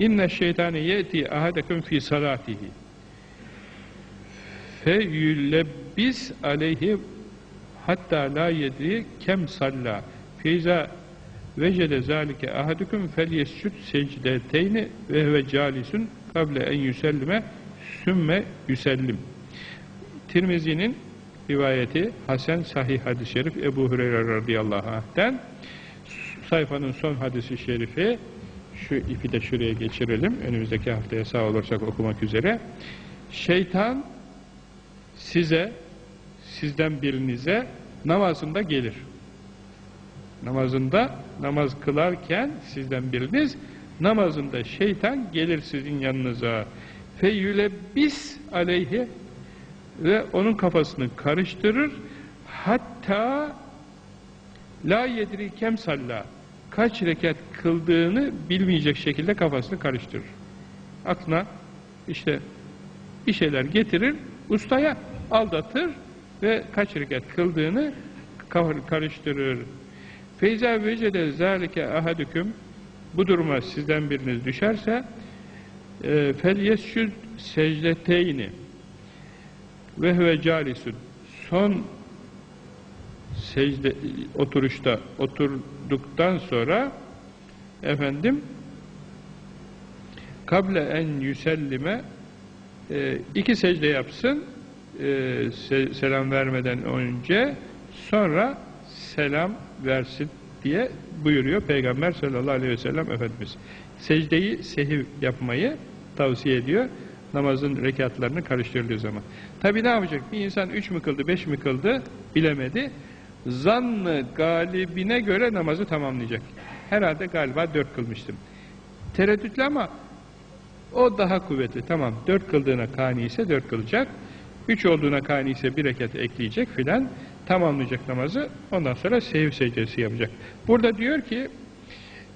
İnne şeytane yeti ahadekum fi salatihi fe yülebbis aleyhi hatta la yedri kem salla feyza vecede zalike ahadukum fel yescud secdeteyni ve huve calisun kable en yüsellime sümme yüsellim. Tirmizi'nin rivayeti Hasan Sahih hadis-i şerif Ebu Hureyre radıyallahu anh'ten sayfanın son hadisi şerifi şu ipi de şuraya geçirelim. Önümüzdeki haftaya sağ olursak okumak üzere. Şeytan size sizden birinize namazında gelir. Namazında namaz kılarken sizden biriniz namazında şeytan gelir sizin yanınıza. Feyyülebbis aleyhi ve onun kafasını karıştırır. Hatta la yedri kem salla kaç rekat kıldığını bilmeyecek şekilde kafasını karıştırır. Aklına işte bir şeyler getirir, ustaya aldatır ve kaç rekat kıldığını karıştırır. Feyza vecede zâlike ahadüküm bu duruma sizden biriniz düşerse e, fel yescud secdeteyni ve huve calisun son secde oturuşta oturduktan sonra efendim kable en yüsellime e, iki secde yapsın e, se selam vermeden önce sonra selam versin diye buyuruyor Peygamber sallallahu aleyhi ve sellem Efendimiz. Secdeyi sehiv yapmayı tavsiye ediyor namazın rekatlarını karıştırdığı zaman. Tabi ne yapacak? Bir insan üç mü kıldı, beş mi kıldı bilemedi. Zannı galibine göre namazı tamamlayacak. Herhalde galiba dört kılmıştım. Tereddütlü ama o daha kuvvetli. Tamam dört kıldığına kani ise dört kılacak. Üç olduğuna kani ise bir rekat ekleyecek filan. Tamamlayacak namazı. Ondan sonra sehiv secdesi yapacak. Burada diyor ki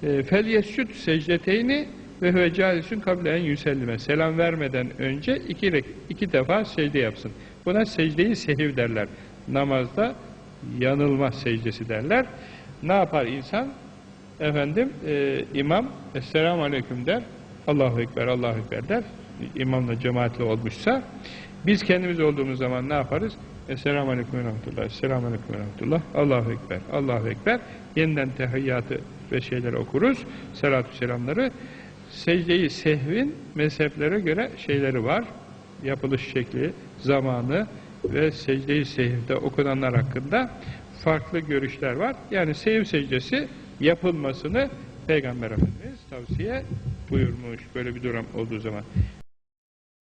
fel yescud secdeteyni ve huve calisun kable en yüsellime. Selam vermeden önce iki, iki defa secde yapsın. Buna secdeyi sehiv derler. Namazda yanılma secdesi derler. Ne yapar insan? Efendim, e, imam Esselamu Aleyküm der. Allahu Ekber, Allahu Ekber der. İmamla cemaatle olmuşsa biz kendimiz olduğumuz zaman ne yaparız? Esselamu Aleyküm ve Rahmetullah, Esselamu Aleyküm ve Rahmetullah, Allahu Ekber, Allahu Ekber. Yeniden tehiyyatı ve şeyleri okuruz, selatü selamları. Secdeyi sehvin mezheplere göre şeyleri var. Yapılış şekli, zamanı ve secdeyi sehvde okunanlar hakkında farklı görüşler var. Yani sehiv secdesi yapılmasını Peygamber Efendimiz tavsiye buyurmuş böyle bir durum olduğu zaman.